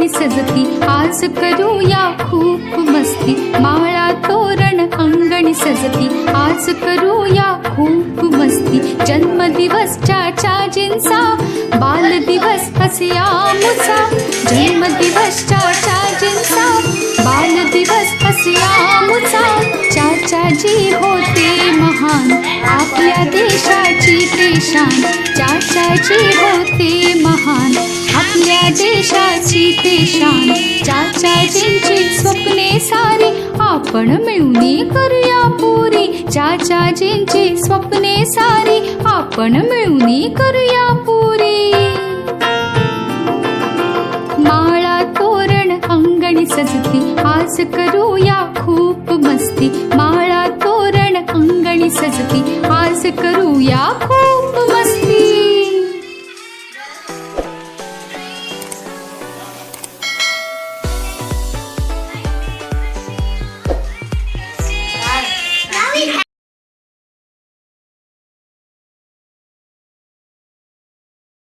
अंगणी सजती आज करूया खूप मस्ती. माळा तोरण अंगणी सजती आज करूया खूप मस्ती. जन्मदिवस चाचाजींचा बालदिवस हसिया मुसा. जन्मदिवस चाचाजींचा बालदिवस हसिया मुसा. चाचाजी होते महान आपल्या देशाची ते शान चाचाजी होते महान निशान चाचाजींची स्वप्ने सारी आपण मिळून करूया पुरी. चाचाजींची स्वप्ने सारी आपण मिळून करूया पुरी. माळा तोरण अंगणी सजती आज करूया खूप मस्ती. माळा तोरण अंगणी सजती आज करूया खूप